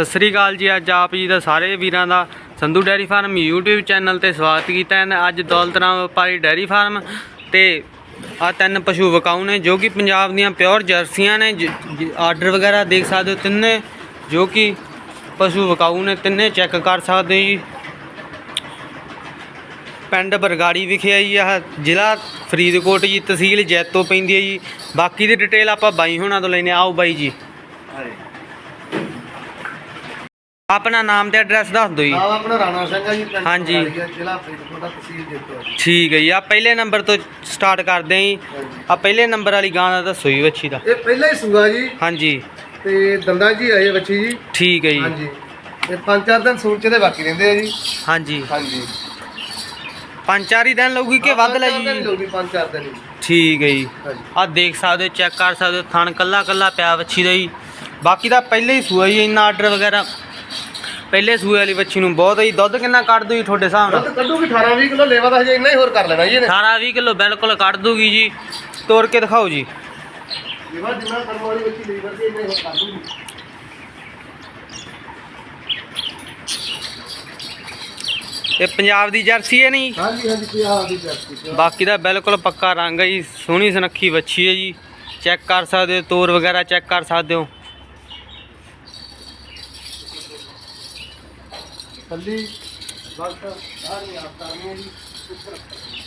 ਸਤਿ ਸ੍ਰੀ ਅਕਾਲ ਜੀ, ਅੱਜ ਆਪ ਜੀ ਦਾ ਸਾਰੇ ਵੀਰਾਂ ਦਾ Sandhu dairy farm YouTube channel ਤੇ ਸਵਾਗਤ ਕੀਤਾ ਹੈ। ਅੱਜ ਦੌਲਤਰਾਮ ਵਪਾਰੀ ਡੈਰੀ ਫਾਰਮ ਤੇ ਆ ਤਿੰਨ ਪਸ਼ੂ ਵਿਕਾਊ ਨੇ, ਜੋ ਕਿ ਪੰਜਾਬ ਦੀਆਂ ਪਿਓਰ ਜਰਸੀਆਂ ਨੇ। ਆਰਡਰ ਵਗੈਰਾ ਦੇਖ ਸਕਦੇ ਹੋ ਤਿੰਨੇ, ਜੋ ਕਿ ਪਸ਼ੂ ਵਿਕਾਊ ਨੇ, ਤਿੰਨੇ ਚੈੱਕ ਕਰ ਸਕਦੇ ਹੋ ਜੀ। ਪਿੰਡ ਬਰਗਾੜੀ ਵਿਖੇ ਆਈ ਆ, ਜ਼ਿਲ੍ਹਾ ਫਰੀਦਕੋਟ ਜੀ, ਤਹਿਸੀਲ ਜੈਤੋ ਪੈਂਦੀ ਹੈ ਜੀ। ਬਾਕੀ ਦੀ ਡਿਟੇਲ ਆਪਾਂ ਬਾਈ ਹੋਣਾ ਤੋਂ ਲੈਨੇ ਆਓ ਬਾਈ ਜੀ। ਆਪਣਾ ਨਾਮ ਤੇ ਐਡਰੈਸ ਦੱਸ ਦਿਓ ਜੀ। ਨਾਮ ਆਪਣਾ ਰਾਣਾ ਸਿੰਘ ਆ ਜੀ ਪਿੰਡ ਹਾਂਜੀ। ਆ, ਜ਼ਿਲ੍ਹਾ ਫਰੀਦਕੋਟ ਦਾ ਤਹਿਸੀਲ ਜੇਤੋ ਠੀਕ ਹੈ ਜੀ। ਆ ਪਹਿਲੇ ਨੰਬਰ ਤੋਂ ਸਟਾਰਟ ਕਰਦੇ ਆਂ ਜੀ। ਆ ਪਹਿਲੇ ਨੰਬਰ ਵਾਲੀ ਗਾਂ ਦਾ ਦੱਸੋ ਜੀ ਵੱਛੀ ਦਾ। ਇਹ ਪਹਿਲਾ ਹੀ ਸੂਆ ਜੀ। ਹਾਂਜੀ। ਤੇ ਦੰਦਾਂ ਜੀ ਆਏ ਬੱਚੀ ਜੀ। ਠੀਕ ਹੈ ਜੀ। ਹਾਂਜੀ। ਤੇ ਪੰਜ ਚਾਰ ਦਿਨ ਸੂਚ ਦੇ ਬਾਕੀ ਰਹਿੰਦੇ ਆ ਜੀ। ਹਾਂਜੀ। ਹਾਂਜੀ। ਪੰਜ ਚਾਰ ਹੀ ਦਿਨ ਲਊਗੀ ਕਿ ਵੱਧ ਲੈ ਜੀ? ਪੰਜ ਚਾਰ ਦਿਨ ਜੀ ਠੀਕ ਹੈ ਜੀ। ਹਾਂਜੀ। ਆ ਦੇਖ ਸਕਦੇ ਹੋ ਚੈੱਕ ਕਰ ਸਕਦੇ ਹੋ ਥਣ ਕੱਲਾ ਕੱਲਾ ਪਿਆ ਵੱਛੀ ਦਾ ਜੀ। ਬਾਕੀ ਦਾ ਪਹਿਲੇ ਹੀ ਸੂਆ ਜੀ ਇੰਨਾ ਆਰਡਰ ਵਗੈਰਾ ਪਹਿਲੇ ਸੂਏ ਵਾਲੀ ਵੱਛੀ ਨੂੰ ਬਹੁਤ ਹੈ ਦੁੱਧ ਕਿੰਨਾ ਕੱਢ ਦੂ ਜੀ ਤੁਹਾਡੇ ਹਿਸਾਬ ਨਾਲ? ਕੱਢੂਗੀ 18 20 ਕਿਲੋ ਲੇਵਾ ਦਾ ਹਜੇ ਇੰਨਾ ਹੀ ਹੋਰ ਕਰ ਲੈਣਾ ਜੀ ਇਹਨੇ। 18 20 ਕਿਲੋ ਬਿਲਕੁਲ ਕੱਢ ਦੂਗੀ ਜੀ। ਤੋੜ ਕੇ ਦਿਖਾਓ ਜੀ। ਲੇਵਾ ਜਿੰਨਾ ਕਰਮ ਵਾਲੀ ਬੱਚੀ ਲੇਵਾ ਦੀ ਇੰਨਾ ਹੀ ਹੋਰ ਕਰ ਦੂਗੀ ਇਹ ਪੰਜਾਬ ਦੀ ਜਰਸੀ ਹੈ ਨਹੀਂ? ਹਾਂਜੀ ਹਾਂਜੀ ਹਾਲ ਦੀ ਜਰਸੀ ਬਾਕੀ ਦਾ ਬਿਲਕੁਲ ਪੱਕਾ ਰੰਗ ਹੈ ਜੀ। ਸੋਹਣੀ ਸੁਨੱਖੀ ਵੱਛੀ ਹੈ ਜੀ। ਚੈੱਕ ਕਰ ਸਕਦੇ ਹੋ ਤੋਰ ਵਗੈਰਾ ਚੈੱਕ ਕਰ ਸਕਦੇ ਹੋ। ਕੱਲੀ ਵਕਤ ਸਾਰੀ ਆਪ ਕਰਨੀ ਹੈ ਜੀ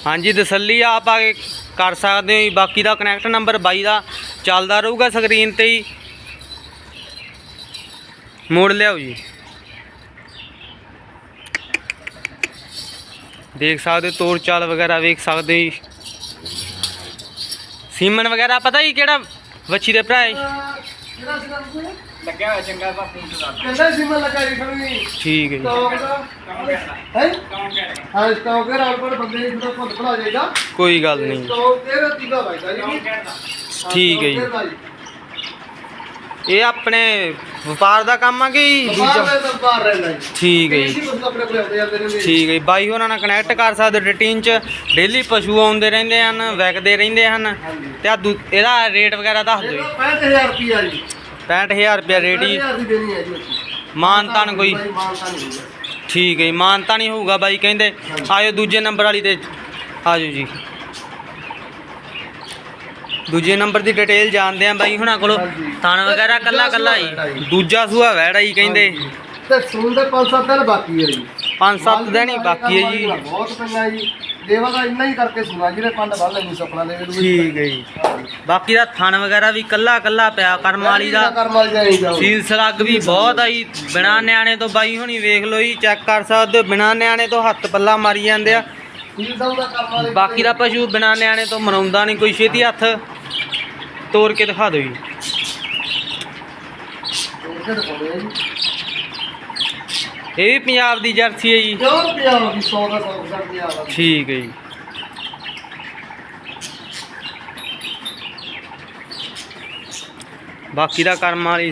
ਹਾਂਜੀ ਤਸੱਲੀ ਆਪ ਆ ਕੇ ਕਰ ਸਕਦੇ ਹੋ ਜੀ। ਬਾਕੀ ਦਾ ਕਨੈਕਟ ਨੰਬਰ ਬਾਈ ਦਾ ਚੱਲਦਾ ਰਹੂਗਾ ਸਕਰੀਨ ਤੇ ਹੀ। ਮੋੜ ਲਿਆਓ ਜੀ। ਦੇਖ ਸਕਦੇ ਹੋ ਤੋਰ ਚਾਲ ਵਗੈਰਾ ਵੇਖ ਸਕਦੇ ਹੋ ਸੀਮਨ ਵਗੈਰਾ ਪਤਾ ਜੀ ਕਿਹੜਾ ਵੱਛੀ ਦੇ ਭਰਾ ਹੈ? ਲੱਗਿਆ ਹੋਇਆ ਚੰਗਾ ਦਾ ਫੋਨ ਤੇ ਦੱਸ ਕਹਿੰਦਾ ਸੀ ਮੈਂ ਲਗਾ ਜੀ ਖੜੀ ਠੀਕ ਹੈ ਜੀ। ਸਟਾਕ ਦਾ ਹੈ? ਹਾਂ ਸਟਾਕ ਦੇ ਰਾਲ ਪਰ ਬੰਦੇ ਨੂੰ ਥੋੜਾ ਭੁੱਲ ਭੁਲਾ ਜਾਏਗਾ ਕੋਈ ਗੱਲ ਨਹੀਂ। ਸਟਾਕ ਦੇ ਰਤੀਗਾ ਭਾਈਦਾ ਜੀ ਠੀਕ ਹੈ ਜੀ। ਇਹ ਆਪਣੇ ਵਪਾਰ ਦਾ ਕੰਮ ਆ ਕਿ ਦੂਜਾ? ਬਾਹਰ ਰਹਿਣਾ ਜੀ। ਠੀਕ ਹੈ ਜੀ। ਠੀਕ ਹੈ ਜੀ। ਬਾਈ ਉਹਨਾਂ ਨਾਲ ਕਨੈਕਟ ਕਰ ਸਕਦੇ ਰੂਟੀਨ ਚ। ਡੇਲੀ ਪਸ਼ੂ ਆਉਂਦੇ ਰਹਿੰਦੇ ਹਨ ਵਗਦੇ ਰਹਿੰਦੇ ਹਨ। ਤੇ ਆ ਦੂ- ਇਹਦਾ ਰੇਟ ਵਗੈਰਾ ਦੱਸ ਦਿਓ। ਜੀ ਇਹਦਾ 65000 ਰੁਪਿਆ ਜੀ। 65000 ਰੁਪਿਆ ਰੇਟ ਜੀ 65000 ਦੀ ਦੇਣੀ ਹੈ ਜੀ ਕੋਈ ਮਾਨਤਾਨ ਨਹੀਂ ਹੋਊਗਾ। ਠੀਕ ਹੈ ਜੀ ਮਾਨ ਤਾਂ ਨਹੀਂ ਹੋਊਗਾ ਬਾਈ ਕਹਿੰਦੇ ਆਇਓ ਦੂਜੇ ਨੰਬਰ ਵਾਲੀ ਤੇ ਆਜੋ ਜੀ। ਦੂਜੇ ਨੰਬਰ ਦੀ ਡਿਟੇਲ ਜਾਣਦੇ ਆ ਬਾਈ ਹੁਣਾਂ ਕੋਲੋਂ। ਥਣ ਵਗੈਰਾ ਕੱਲਾ ਕੱਲਾ ਹੀ ਦੂਜਾ ਸੂਆ ਵੈੜਾ ਹੀ ਕਹਿੰਦੇ। ਤੇ ਸੂਲ ਦੇ 5-7 ਦਿਨ ਬਾਕੀ ਹੈ ਜੀ। ਪੰਜ ਸੱਤ ਦਿਨ ਹੀ ਬਾਕੀ ਹੈ ਜੀ। ਬਹੁਤ ਪਈਆਂ ਜੀ। ਦੇਵਾ ਦਾ ਇੰਨਾ ਹੀ ਕਰਕੇ ਸੁਣਾ ਜਿਹਨੇ ਪੰਡ ਵੱਲ ਨਹੀਂ ਸੁਪਨਾ ਦੇ ਠੀਕ ਹੈ ਜੀ। ਬਾਕੀ ਦਾ ਥਣ ਵਗੈਰਾ ਵੀ ਕੱਲਾ ਕੱਲਾ ਪਿਆ ਕਰਮ ਵਾਲੀ ਦਾ। ਕਰਮ ਵਾਲੀ ਦਾ ਜਾਓ ਸੀਲ ਸਲੱਗ ਵੀ ਬਹੁਤ ਆਈ ਬਿਨਾ ਨਿਆਣੇ ਤੋਂ ਬਾਈ ਹੁਣੀ ਵੇਖ ਲਓ ਜੀ ਚੈੱਕ ਕਰ ਸਕਦੇ ਹੋ। ਬਿਨਾ ਨਿਆਣੇ ਤੋਂ ਹੱਥ ਪੱਲਾ ਮਾਰੀ ਜਾਂਦੇ ਆ। ਸੀਲ ਸਾਹਿਬ ਦਾ ਕਰਮ ਵਾਲੀ ਬਾਕੀ ਦਾ ਪਸ਼ੂ ਬਿਨਾ ਨਿਆਣੇ ਤੋਂ ਮਰਾਉਂਦਾ ਨਹੀਂ ਕੋਈ ਛੇਤੀ ਹੱਥ ਤੋੜ ਕੇ ਦਿਖਾ ਦਿਓ ਜੀ। ਆ ਇਹ ਵੀ ਪੰਜਾਬ ਦੀ ਜਰਸੀ ਹੈ ਜੀ। ਕਿਉਂ ਰੁਪਿਆ ਹੋ ਗਈ 100 ਦਾ 100 ਦਾ ਰੁਪਿਆ ਦਾ ਠੀਕ ਹੈ ਜੀ। ਬਾਕੀ ਦਾ ਕਰਮ ਵਾਲੀ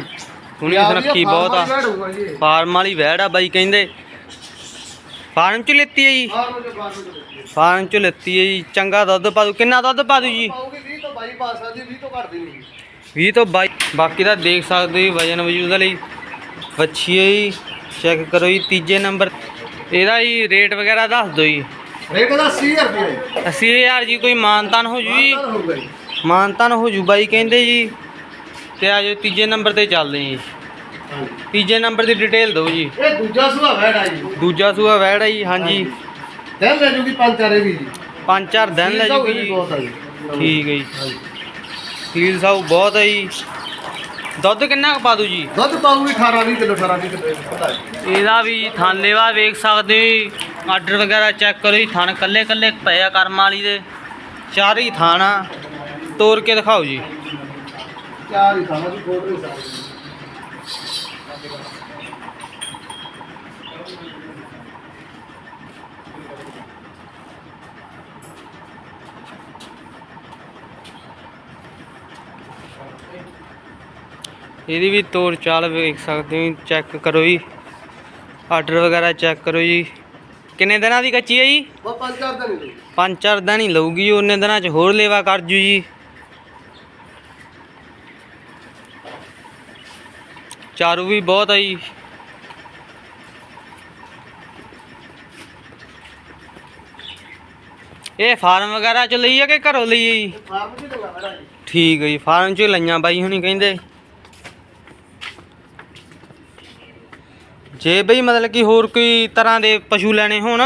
ਹੁਣੀ ਸੁਨੱਖੀ ਬਹੁਤ ਆ। ਫਾਰਮ ਵਾਲੀ ਵੈੜ ਆ ਬਾਈ ਕਹਿੰਦੇ। ਫਾਰਮ ਚ ਲੈਤੀ ਹੈ ਜੀ। ਹਾਂ। ਫਾਰਮ ਚ ਲੈਤੀ ਹੈ ਜੀ। ਚੰਗਾ ਦੁੱਧ ਪਾ ਦੂ। ਕਿੰਨਾ ਦੁੱਧ ਪਾ ਦੂ ਜੀ? ਪਾਉਗੀ 20 ਤੋਂ 22 ਪਾ ਸਕਦੀ 20 ਤੋਂ ਘੱਟ ਦੀ ਨਹੀਂ। 20 ਤੋਂ 22 ਬਾਕੀ ਦਾ ਦੇਖ ਸਕਦੇ ਹੋ ਵਜਨ ਵਜੂਦ ਦੇ ਲਈ। ਵੱਛੀ ਹੈ ਜੀ। ਚੈੱਕ ਕਰੋ ਜੀ ਤੀਜੇ ਨੰਬਰ। ਇਹਦਾ ਜੀ ਰੇਟ ਵਗੈਰਾ ਦੱਸ ਦਿਓ ਜੀ। ਰੇਟ ਦਾ 80000 ਰੁਪਏ 80000 ਜੀ। ਕੋਈ ਮਾਨਤਾਨ ਹੋ ਜੂ ਜੀ। ਮਾਨਤਾਨ ਹੋ ਜੂ ਬਾਈ ਕਹਿੰਦੇ ਜੀ। ਤੇ ਆ ਜਾਓ ਤੀਜੇ ਨੰਬਰ ਤੇ ਚੱਲਦੇ ਹਾਂ ਜੀ। ਤੀਜੇ ਨੰਬਰ ਦੀ ਡਿਟੇਲ ਦਿਓ ਜੀ। ਇਹ ਦੂਜਾ ਸੁਭਾਅ ਵੈੜਾ ਜੀ। ਦੂਜਾ ਸੂਆ ਵੈੜ ਆ ਜੀ ਹਾਂਜੀ। ਦਿਨ ਲੈ ਜੂਗੀ ਪੰਜ ਚਾਰੇ ਵੀ ਜੀ। ਪੰਜ ਚਾਰ ਦਿਨ ਲੈ ਜੂਗੀ। ਜੀ ਬਹੁਤ ਆ ਜੀ। ਠੀਕ ਹੈ ਜੀ। ਸੀਲ ਸਾਊ ਬਹੁਤ ਹੈ ਜੀ। ਦੁੱਧ ਕਿੰਨਾ ਕੁ ਪਾ ਦੂ ਜੀ? ਦੁੱਧ ਪਾਊਗੀ 18 20 ਕਿਲੋ 18 20 ਕਿਲੋ ਪਤਾ ਹੈ ਇਹਦਾ ਵੀ ਥਾਨੇਵਾ ਵੇਖ ਸਕਦੇ ਹੋ ਜੀ। ਆਰਡਰ ਵਗੈਰਾ ਚੈੱਕ ਕਰੋ ਜੀ ਥਣ ਕੱਲੇ ਕੱਲੇ ਪਏ ਆ ਕਰਮ ਵਾਲੀ ਦੇ। ਚਾਰ ਹੀ ਥਾਣਾ ਤੋੜ ਕੇ ਦਿਖਾਓ ਜੀ। ਖਾਣਾ ਇਹਦੀ ਵੀ ਤੋੜ ਚਾਲ ਵੇਖ ਸਕਦੇ ਹੋ ਚੈੱਕ ਕਰੋ ਜੀ। ਆਰਡਰ ਵਗੈਰਾ ਚੈੱਕ ਕਰੋ ਜੀ। ਕਿੰਨੇ ਦਿਨਾਂ ਦੀ ਕੱਚੀ ਹੈ ਜੀ? ਉਹ ਪੰਜ ਚਾਰ ਦਿਨ ਹੀ ਪੰਜ ਚਾਰ ਦਿਨ ਹੀ ਲਊਗੀ ਜੀ, ਉਹਨੇ ਦਿਨਾਂ ਚ ਹੋਰ ਲੇਵਾ ਕਰ ਜੂ ਜੀ। ਚਾਰੂ ਵੀ ਬਹੁਤ ਆਈ। ਇਹ ਫਾਰਮ ਵਗੈਰਾ ਚ ਲਈ ਆ ਕਿ ਘਰੋਂ ਲਈ ਆ ਜੀ? ਠੀਕ ਹੈ ਜੀ। ਫਾਰਮ ਚ ਲਈਆਂ ਬਾਈ ਹੁਣੀ ਕਹਿੰਦੇ। ਜੇ ਬਈ ਮਤਲਬ ਕਿ ਹੋਰ ਕੋਈ ਤਰ੍ਹਾਂ ਦੇ ਪਸ਼ੂ ਲੈਣੇ ਹੋਣ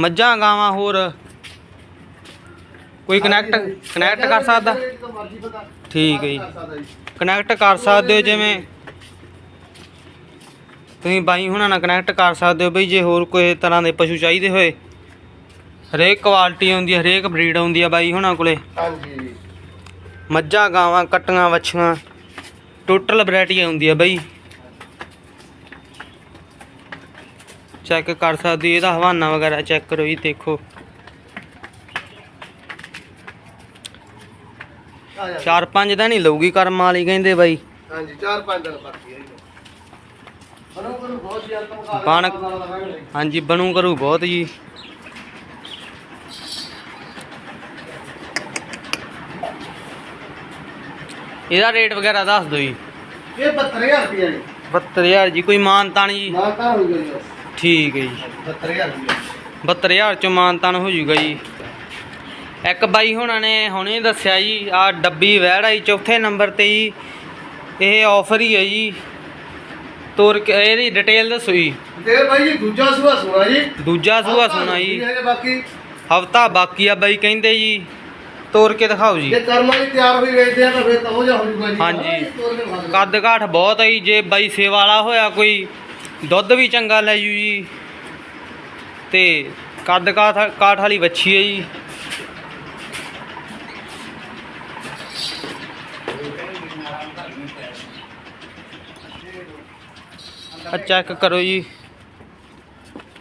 ਮੱਝਾਂ ਗਾਵਾਂ ਹੋਰ ਕੋਈ ਕਨੈਕਟ ਕਨੈਕਟ ਕਰ ਸਕਦਾ? ਠੀਕ ਹੈ ਜੀ। ਕਨੈਕਟ ਕਰ ਸਕਦੇ ਹੋ ਜਿਵੇਂ ਤੁਸੀਂ ਬਾਈ ਹੁਣਾਂ ਨਾਲ ਕਨੈਕਟ ਕਰ ਸਕਦੇ ਹੋ ਬਈ ਜੇ ਹੋਰ ਕੋਈ ਤਰ੍ਹਾਂ ਦੇ ਪਸ਼ੂ ਚਾਹੀਦੇ ਹੋਏ। ਹਰੇਕ ਕੁਆਲਿਟੀ ਆਉਂਦੀ ਹੈ ਹਰੇਕ ਬਰੀਡ ਆਉਂਦੀ ਆ ਬਾਈ ਹੁਣਾਂ ਕੋਲੇ। ਹਾਂਜੀ। ਮੱਝਾਂ ਗਾਵਾਂ ਕੱਟੀਆਂ ਵੱਛੀਆਂ ਟੋਟਲ ਵੈਰਾਈਟੀ ਆਉਂਦੀ ਆ ਬਈ। ਚੈੱਕ ਕਰ ਸਕਦੇ ਹੋ, ਇਹਦਾ ਹਵਾਨਾ ਵਗੈਰਾ ਚੈੱਕ ਕਰੋ ਜੀ ਦੇਖੋ। ਚਾਰ ਪੰਜ ਦਿਨ ਹੀ ਲਊਗੀ ਕਰਮ ਵਾਲੀ ਕਹਿੰਦੇ ਬਾਈ। ਹਾਂਜੀ ਚਾਰ ਪੰਜ ਦਿਨ ਬਾਕੀ ਹੈ ਬਣੋ ਹਾਂਜੀ ਬਣੂ ਕਰੂ ਬਹੁਤ ਜੀ। ਇਹਦਾ ਰੇਟ ਵਗੈਰਾ ਦੱਸ ਦਿਓ ਜੀ। ਇਹ 72000 ਰੁਪਏ ਜੀ। 72000 ਜੀ ਕੋਈ ਮਾਨਤਾਨ ਜੀ? ਹੋ ਜੀ ਠੀਕ ਹੈ ਜੀ। 72000 ਰੁਪਏ 72000 ਚੋਂ ਮਾਨਤਾਨ ਹੋ ਜਾਊਗਾ ਜੀ। ਇੱਕ ਬਾਈ ਹੁਣਾਂ ਨੇ ਹੁਣੇ ਦੱਸਿਆ ਜੀ ਆ ਡੱਬੀ ਵਹਿੜ ਆਈ ਚੌਥੇ ਨੰਬਰ ਤੇ ਜੀ। ਇਹ ਆਫਰ ਹੀ ਹੈ ਜੀ। ਤੋਰ ਕੇ ਇਹਦੀ ਡਿਟੇਲ ਦੱਸੋ ਜੀ। ਤੇ ਬਾਈ ਜੀ ਦੂਜਾ ਸੂਆ ਸੁਣਾ ਜੀ। ਦੂਜਾ ਸੂਆ ਸੁਣਾ ਜੀ। ਬਾਕੀ ਹਫਤਾ ਬਾਕੀ ਆ ਬਾਈ ਕਹਿੰਦੇ ਜੀ। ਤੋਰ ਕੇ ਦਿਖਾਓ ਜੀ। ਜੇ ਕਰਮ ਵਾਲੀ ਤਿਆਰ ਹੋਈ ਵੇਚਦੇ ਆ ਤਾਂ ਫਿਰ ਤਾਂ ਹੋ ਜਾ ਹੋ ਜੂਗਾ ਜੀ। ਹਾਂਜੀ। ਤੋਰ ਕੇ। ਕੱਦ ਕਾਠ ਬਹੁਤ ਹੈ ਜੀ ਜੇ ਬਾਈ ਸੇਵਾ ਵਾਲਾ ਹੋਇਆ ਕੋਈ ਦੁੱਧ ਵੀ ਚੰਗਾ ਲੈ ਜੂ ਜੀ। ਤੇ ਕੱਦ ਕਾਠ ਕਾਠ ਵਾਲੀ ਵੱਛੀ ਹੈ ਜੀ। ਆ ਚੈੱਕ ਕਰੋ ਜੀ।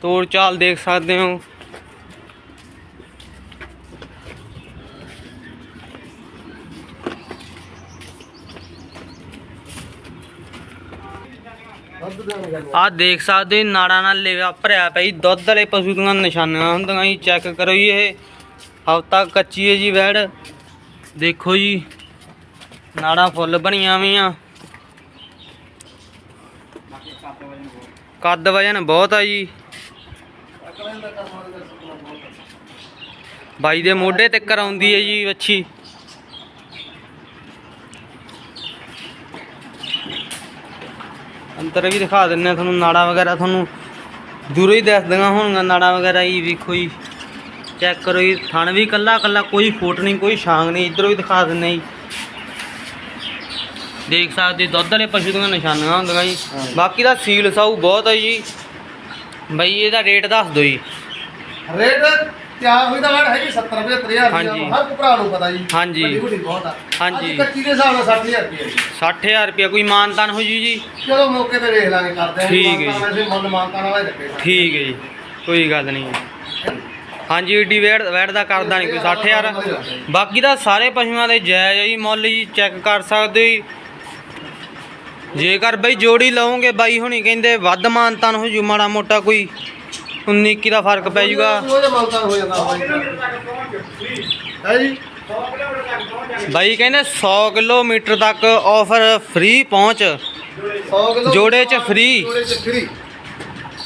ਤੋੜ ਚਾਲ ਦੇਖ ਸਕਦੇ ਹੋ। ਆ ਦੇਖ ਸਕਦੇ ਹੋ ਨਾੜਾਂ ਨਾਲ ਲੇਵਾ ਭਰਿਆ ਪਈ ਦੁੱਧ ਵਾਲੇ ਪਸ਼ੂ ਦੀਆਂ ਨਿਸ਼ਾਨੀਆਂ ਹੁੰਦੀਆਂ ਜੀ। ਚੈੱਕ ਕਰੋ ਜੀ ਇਹ। ਹਫਤਾ ਕੱਚੀ ਹੈ ਜੀ ਵੈੜ। ਦੇਖੋ ਜੀ, ਨਾੜਾਂ ਫੁੱਲ ਬਣੀਆਂ ਵੀਆਂ ਕੱਦ ਵਜਨ ਬਹੁਤ ਆ ਜੀ। ਬਾਈ ਦੇ ਮੋਢੇ ਤੇ ਕਰਾਉਂਦੀ ਹੈ ਜੀ ਵੱਛੀ। ਅੰਦਰ ਵੀ ਦਿਖਾ ਦਿੰਨੇ ਤੁਹਾਨੂੰ, ਨਾੜਾ ਵਗੈਰਾ ਤੁਹਾਨੂੰ। ਦੂਰੋਂ ਹੀ ਦੱਸ ਦੱਸਦੀਆਂ ਹੋਣਗੀਆਂ ਨਾੜਾ ਵਗੈਰਾ ਜੀ, ਵੇਖੋ ਜੀ। ਚੈੱਕ ਕਰੋ ਜੀ, ਥਣ ਵੀ ਕੱਲਾ ਕੱਲਾ ਕੋਈ ਫੋਟ ਨਹੀਂ, ਕੋਈ ਛਾਂਗ ਨਹੀਂ, ਇਧਰੋਂ ਵੀ ਦਿਖਾ ਦਿੰਨੇ ਜੀ। ਦੇਖ ਸਕਦੇ ਦੁੱਧ ਵਾਲੇ ਪਸ਼ੂ ਦੀਆਂ ਨਿਸ਼ਾਨੀਆਂ ਹੁੰਦੀਆਂ ਜੀ। ਬਾਕੀ ਦਾ ਸੀਲ ਸਾਊ ਬਹੁਤ ਹੈ ਜੀ। ਬਈ ਇਹਦਾ ਰੇਟ ਦੱਸ ਦਿਓ ਜੀ। ਰੇਟ ਤਿਆਰ ਹੋਈ ਵੜ ਹੈਗੀ 70 75000 ਹਾਂਜੀ। ਰੁਪਏ ਹਰ ਭਰਾ ਨੂੰ ਪਤਾ ਜੀ। ਹਾਂਜੀ। ਵੱਡੀ ਵੱਡੀ ਬਹੁਤ ਆ। ਹਾਂਜੀ। ਅੱਜ ਕੱਚੀ ਦੇ ਹਿਸਾਬ ਨਾਲ 60000 ਰੁਪਏ ਜੀ। 60000 ਰੁਪਏ ਕੋਈ ਮਾਨਤਾਨ ਹੋ ਜੂ ਜੀ। ਚਲੋ ਮੌਕੇ ਤੇ ਵੇਖ ਲਾਂਗੇ ਕਰਦੇ ਆਂ। ਠੀਕ ਹੈ ਜੀ। ਵੈਸੇ ਮੁੱਲ ਹੀ ਠੀਕ ਹੈ ਜੀ। ਕੋਈ ਗੱਲ ਨਹੀਂ। ਹਾਂਜੀ ਏਡੀ ਵੇੜ ਵੈੜ ਦਾ ਕਰਦਾ ਨਹੀਂ ਕੋਈ 60000 ਬਾਕੀ ਦਾ ਸਾਰੇ ਪਸ਼ੂਆਂ ਦੇ ਜਾਇਜ਼ ਹੈ ਜੀ ਮੁੱਲ ਜੀ ਚੈੱਕ ਕਰ ਸਕਦੇ ਹੋ ਜੀ। ਜੇਕਰ ਬਈ ਜੋੜੀ ਲਓਗੇ ਬਾਈ ਹੁਣੀ ਕਹਿੰਦੇ ਵੱਧ ਮਾਨਤਾਨ ਹੋ ਜੂ ਮਾੜਾ ਮੋਟਾ ਕੋਈ 19 21 ਦਾ ਫ਼ਰਕ ਪੈ ਜੂਗਾ। ਬਾਈ ਕਹਿੰਦੇ 100 ਕਿਲੋਮੀਟਰ ਤੱਕ ਆਫਰ ਫ੍ਰੀ ਪਹੁੰਚ। 100 ਕਿਲੋ ਜੋੜੇ 'ਚ free। ਜੋੜੇ ਚ ਫ੍ਰੀ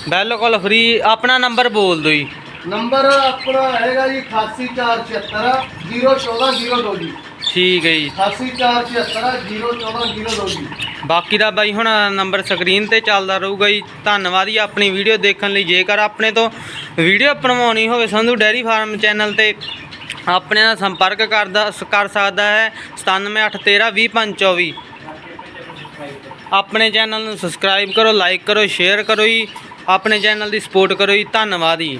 ਬਿਲਕੁਲ ਫ੍ਰੀ ਆਪਣਾ ਨੰਬਰ ਬੋਲ ਦਿਓ ਜੀ। ਨੰਬਰ ਆਪਣਾ ਹੈਗਾ ਜੀ 88476 01402 ਜੀ। ਠੀਕ ਹੈ ਜੀ। 88476 01402 ਜੀ। ਬਾਕੀ ਦਾ ਬਾਈ ਹੁਣ ਨੰਬਰ ਸਕਰੀਨ ਤੇ ਚੱਲਦਾ ਰਹੂਗਾ ਜੀ। ਧੰਨਵਾਦ ਜੀ ਆਪਣੀ ਵੀਡੀਓ ਦੇਖਣ ਲਈ। ਜੇਕਰ ਆਪਣੇ ਤੋਂ ਵੀਡੀਓ ਬਣਵਾਉਣੀ ਹੋਵੇ, ਸੰਧੂ ਡੈਰੀ ਫਾਰਮ ਚੈਨਲ ਤੇ ਆਪਣੇ ਨਾਲ ਸੰਪਰਕ ਕਰਦਾ, ਕਰ ਸਕਦਾ ਹੈ। 9781320524 ਆਪਣੇ ਚੈਨਲ ਨੂੰ ਸਬਸਕ੍ਰਾਈਬ ਕਰੋ, ਲਾਈਕ ਕਰੋ, ਸ਼ੇਅਰ ਕਰੋ ਜੀ। ਆਪਣੇ ਚੈਨਲ ਦੀ ਸਪੋਰਟ ਕਰੋ ਜੀ। ਧੰਨਵਾਦ ਜੀ।